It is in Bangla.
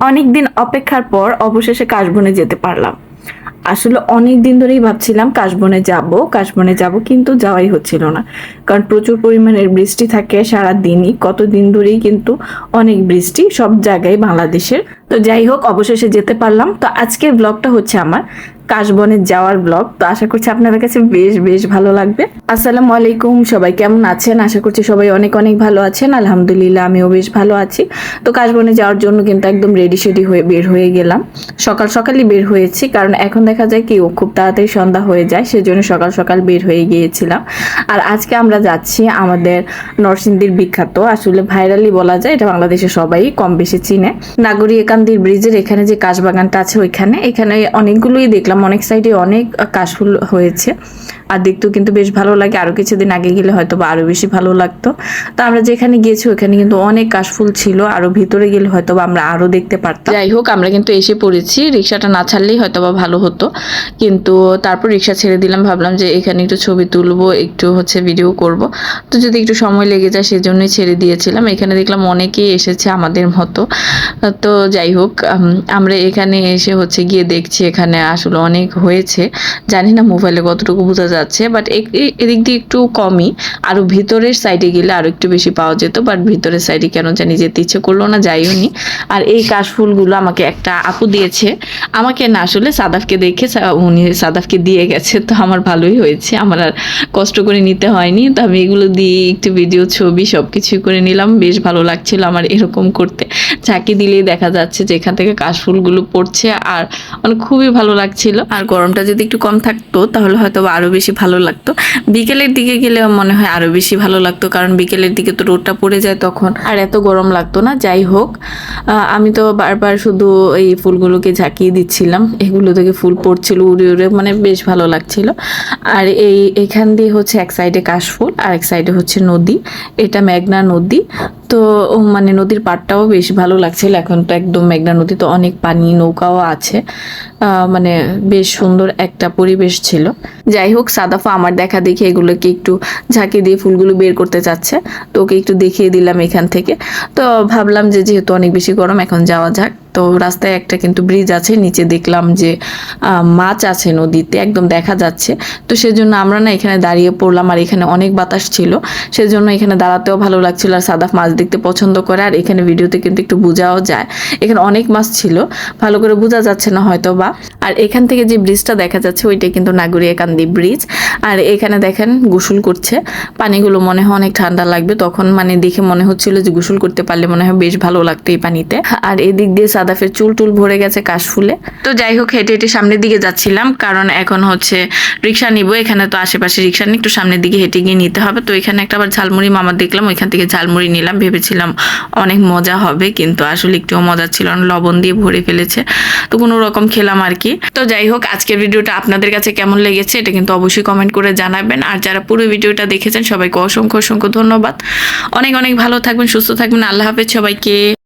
অনেক দিন অপেক্ষার পর অবশেষে কাশবনে যেতে পারলাম। আসলে অনেক দিন ধরেই ভাবছিলাম কাশবনে যাব কাশবনে যাব কিন্তু যাওয়াই হচ্ছিল না। কারণ প্রচুর পরিমাণের বৃষ্টি থাকে সারা দিনই কত দিন ধরেই কিন্তু অনেক বৃষ্টি সব জায়গায় বাংলাদেশের। তো যাই হোক, অবশেষে যেতে পারলাম। তো আজকের ব্লগটা হচ্ছে আমার। কাশবনে যাওয়ার ব্লগ তো আশা করছি আপনাদের কাছে বেশ বেশ ভালো লাগবে। আসসালামু আলাইকুম, সবাই কেমন আছেন? আশা করছি সবাই অনেক অনেক ভালো আছেন। আলহামদুলিল্লাহ, আমিও বেশ ভালো আছি। তো কাশবনে যাওয়ার জন্য কিন্তু একদম রেডি সেডি হয়ে বের হয়ে গেলাম। সকাল সকালই বের হয়েছি, কারণ এখন দেখা যায় কি খুব তাড়াতাড়ি সন্ধ্যা হয়ে যায়, সেজন্য সকাল সকাল বের হয়ে গিয়েছিলাম। আর আজকে আমরা যাচ্ছি আমাদের নরসিংদীর বিখ্যাত, আসলে ভাইরালি বলা যায়, এটা বাংলাদেশে সবাই কম বেশি চিনে। নাগরী একান্দির ব্রিজের এখানে যে কাশবাগানটা আছে ওইখানে, এখানে অনেকগুলোই দেখলাম। অনেক সাইডে অনেক কাশফুল হয়েছে। আর দেখতেও কিন্তু বেশ ভালো লাগে। আরও কিছুদিন আগে গেলে হয়তো বা আরও বেশি ভালো লাগতো। তো আমরা যেখানে গিয়েছি, ওখানে কিন্তু অনেক কাশফুল ছিল। আরও ভিতরে গেলে হয়তো বা আমরা আরও দেখতে পারতাম। যাই হোক, আমরা কিন্তু এসে পড়েছি। রিক্সাটা না ছাড়লেই হয়তো বা ভালো হতো। কিন্তু তারপর রিক্সা ছেড়ে দিলাম। ভাবলাম যে এখানে একটু ছবি তুলবো, একটু হচ্ছে ভিডিও করব। তো যদি একটু সময় লেগে যায়, সেজন্যই ছেড়ে দিয়েছিলাম। এখানে দেখলাম অনেকেই এসেছে আমাদের মতো। তো যাই হোক আমরা এখানে এসে হচ্ছে গিয়ে দেখছি এখানে আসলে অনেক হয়েছে। জানি না মোবাইলে কতটুকু বোঝা যাচ্ছে বাট এদিক দিয়ে একটু কমই। আরও ভিতরের সাইডে গেলে আরও একটু বেশি পাওয়া যেত বাট ভিতরের সাইডে কেন জানি যেতে ইচ্ছে করল না, যাইও নি। আর এই কাশফুলগুলো আমাকে একটা আপু দিয়েছে। আমাকে না আসলে সাদাফকে দেখে উনি সাদাফকে দিয়ে গেছে, তো আমার ভালোই হয়েছে। আমার আর কষ্ট করে নিতে হয়নি, তো আমি এগুলো দিয়ে একটু ভিডিও ছবি সব কিছু করে নিলাম। বেশ ভালো লাগছিল আমার এরকম করতে। ঝাঁকি দিলেই দেখা যাচ্ছে যে এখান থেকে কাশফুলগুলো পড়ছে, আর মানে খুবই ভালো লাগছিল। আর গরমটা যদি একটু কম থাকতো, তাহলে হয়তো বা আরও বেশি ভালো লাগতো। বিকেলের দিকে গেলে মনে হয় আরও বেশি ভালো লাগতো, কারণ বিকেলের দিকে তো রোদটা পড়ে যায় তখন। আর এত গরম লাগতো না, যাই হোক। আমি তো বারবার শুধু এই ফুলগুলোকে ঝাঁকিয়ে দিচ্ছিলাম। এগুলো থেকে ফুল পড়ছিল, উড়ে উড়ে মানে বেশ ভালো লাগছিল। আর এই, এখান দিয়ে হচ্ছে এক সাইডে কাশফুল, আর এক সাইডে হচ্ছে নদী। এটা মেঘনা নদী। তো মানে নদীর পাড়টাও বেশ ভালো লাগছিল। এখন তো একদম মেঘনা নদীতে অনেক পানি, নৌকাও আছে। মানে বেশ সুন্দর একটা পরিবেশ ছিল। যাই হোক, সাদাফা আমার দেখা দেখি এগুলোকে একটু ঝাঁকি দিয়ে ফুলগুলো বের করতে চাচ্ছে। তো ওকে একটু দেখিয়ে দিলাম এখান থেকে। তো ভাবলাম যে যেহেতু অনেক বেশি গরম, এখন যাওয়া যাক। তো রাস্তায় একটা কিন্তু ব্রিজ আছে, নিচে দেখলাম যে মাছ আছে নদীতে, একদম দেখা যাচ্ছে। তো সেজন্য আমরা না এখানে দাঁড়িয়ে পড়লাম আর এখানে অনেক বাতাস ছিল। সেজন্য এখানে দাঁড়াতেও ভালো লাগছিল আর সাদাফ মাছ দেখতে পছন্দ করে আর এখানে ভিডিওতে কিন্তু একটু বোঝাও যায়। এখানে অনেক মাছ ছিল, ভালো করে বোঝা যাচ্ছে না হয়তো বা আর এখান থেকে যে ব্রিজটা দেখা যাচ্ছে, ওইটা কিন্তু নাগরিয়াকান্দি ব্রিজ আর এখানে দেখেন গোসল করছে। পানিগুলো মনে হয় অনেক ঠান্ডা লাগবে। তখন মানে দেখে মনে হচ্ছিল যে গোসল করতে পারলে মনে হয় বেশ ভালো লাগতো এই পানিতে। আর এদিক দিয়ে সাদাফের চুল টুল ভরে গেছে কাশফুলে। তো যাই হোক, হেঁটে হেঁটে সামনের দিকে যাচ্ছিলাম, কারণ এখন হচ্ছে রিক্সা নিব, এখানে তো আশেপাশে রিক্সা একটু সামনের দিকে হেঁটে গিয়ে নিতে হবে। তো এখানে একটা আবার ঝালমুড়ি মামা দেখলাম, ওইখান থেকে ঝালমুড়ি নিলাম, ভেবেছিলাম অনেক মজা হবে, কিন্তু আসলে একটুও মজা ছিল না, লবণ দিয়ে ভরে ফেলেছে। তো কোনো রকম খেলাম আর কি। তো যাই হোক, আজকের ভিডিওটা আপনাদের কাছে কেমন লেগেছে এটা কিন্তু অবশ্যই কমেন্ট করে জানাবেন। আর যারা পুরো ভিডিওটা দেখেছেন, সবাইকে অসংখ্য অসংখ্য ধন্যবাদ। অনেক অনেক ভালো থাকবেন, সুস্থ থাকবেন, আল্লাহ হাফেজ সবাইকে।